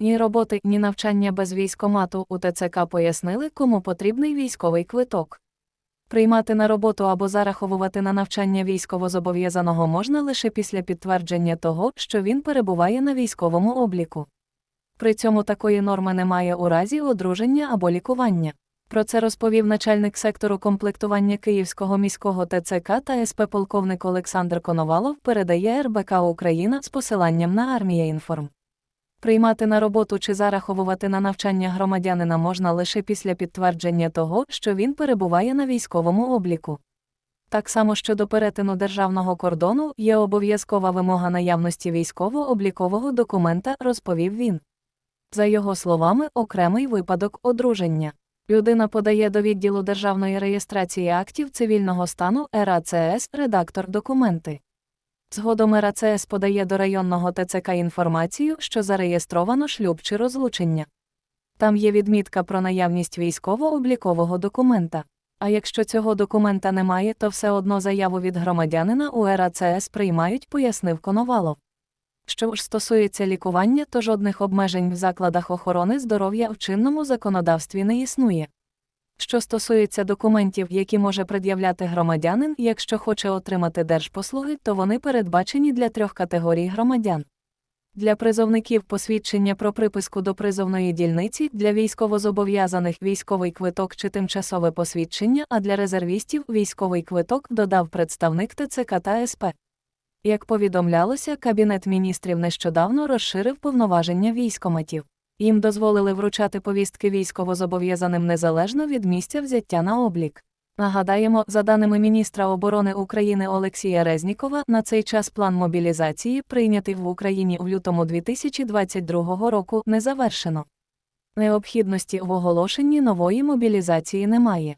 Ні роботи, ні навчання без військомату у ТЦК пояснили, кому потрібний військовий квиток. Приймати на роботу або зараховувати на навчання військовозобов'язаного можна лише після підтвердження того, що він перебуває на військовому обліку. При цьому такої норми немає у разі одруження або лікування. Про це розповів начальник сектору комплектування Київського міського ТЦК та СП полковник Олександр Коновалов передає РБК Україна з посиланням на армія інформ. Приймати на роботу чи зараховувати на навчання громадянина можна лише після підтвердження того, що він перебуває на військовому обліку. Так само щодо перетину державного кордону є обов'язкова вимога наявності військово-облікового документа, розповів він. За його словами, окремий випадок одруження. Людина подає до відділу державної реєстрації актів цивільного стану РАЦС редактор документи. Згодом РАЦС подає до районного ТЦК інформацію, що зареєстровано шлюб чи розлучення. Там є відмітка про наявність військово-облікового документа. А якщо цього документа немає, то все одно заяву від громадянина у РАЦС приймають, пояснив Коновалов. Що ж стосується лікування, то жодних обмежень в закладах охорони здоров'я в чинному законодавстві не існує. Що стосується документів, які може пред'являти громадянин, якщо хоче отримати держпослуги, то вони передбачені для трьох категорій громадян. Для призовників посвідчення про приписку до призовної дільниці, для військовозобов'язаних військовий квиток чи тимчасове посвідчення, а для резервістів військовий квиток додав представник ТЦК та СП. Як повідомлялося, Кабінет міністрів нещодавно розширив повноваження військоматів. Їм дозволили вручати повістки військовозобов'язаним незалежно від місця взяття на облік. Нагадаємо, за даними міністра оборони України Олексія Резнікова, на цей час план мобілізації, прийнятий в Україні в лютому 2022 року, не завершено. Необхідності в оголошенні нової мобілізації немає.